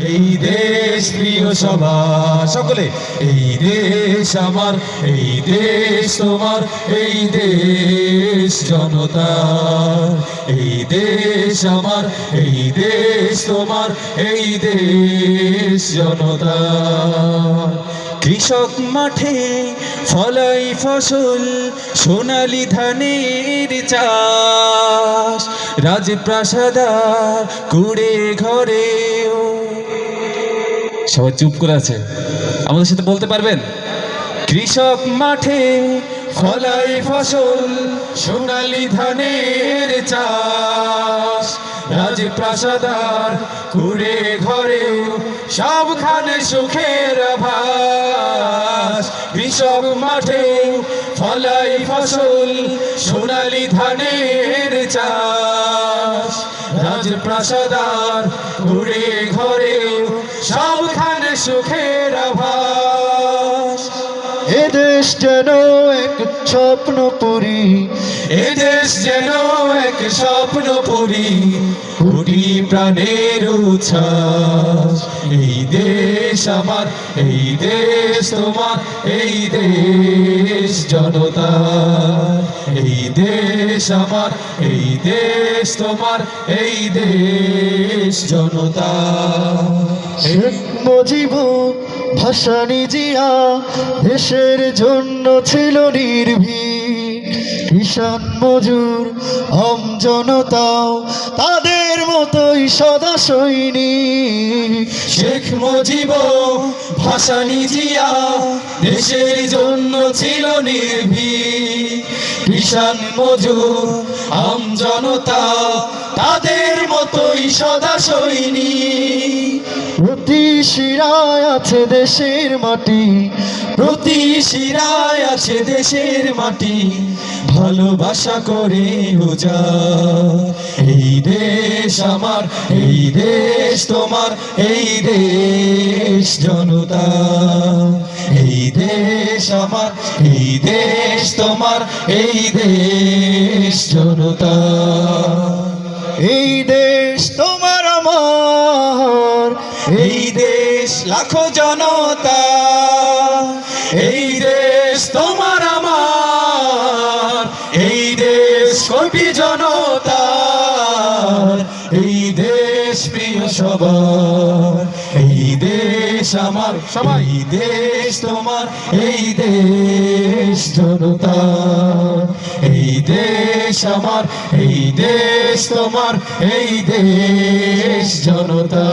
এই দেশ প্রিয় সবার সকলে, এই দেশ আমার, এই দেশ তোমার, এই দেশ জনতার। এই দেশ আমার, এই দেশ তোমার, এই দেশ জনতার। কৃষক মাঠে ফলাই ফসল, সোনালি ধানের চাষ। রাজপ্রাসাদার কুড়ে ঘরেও সবাই চুপ করে আছে। আমাদের সাথে বলতে পারবেন? কৃষক মাঠে ফলাই ফসল, সোনালি ধানের চাষ। রাজপ্রাসাদার কুড়ে ঘরে সবখানে সুখের ভাস কৃষক মাঠে ফলাই ফসল, সোনালি ধানের চাষ। রাজপ্রাসাদার ঘুরে ঘরে সবখানে সুখের আভাস এদেশ যেন এক স্বপ্ন পুরী এদেশ যেন এক স্বপ্ন পুরী কোটি প্রাণের এই দেশ আমার, এই দেশ তোমার, এই দেশ জনতা এই দেশ আমার, এই দেশ তোমার, এই দেশ জনতা শেখ মুজিব ভাসানি জিয়া দেশের জন্য ছিল নির্ভীক। কিষান মজুর হম জনতাও তাদের মতোই সদা সৈনিক। শেখ মুজিব ভাসানি জিয়া দেশের জন্য ছিল নির্ভীক। কিষান মজুর, আম জনতা তাদের মতোই সদা সৈনিক। প্রতি শিরায় আছে দেশের মাটি। প্রতি শিরায় আছে দেশের মাটি। ভালোবাসা করে উজা। এই দেশ আমার, এই দেশ তোমার, এই দেশ জনতা। এই দেশ আমার, এই দেশ তোমার, এই দেশ জনতা। এই দেশ তোমার লাখো জনতা এই দেশ তোমার আমার এই দেশ কোটি জনতা এই দেশ প্রিয় সবার এই দেশ আমার সবাই। এই দেশ তোমার এই দেশ জনতা এই দেশ আমার এই দেশ তোমার এই দেশ জনতা।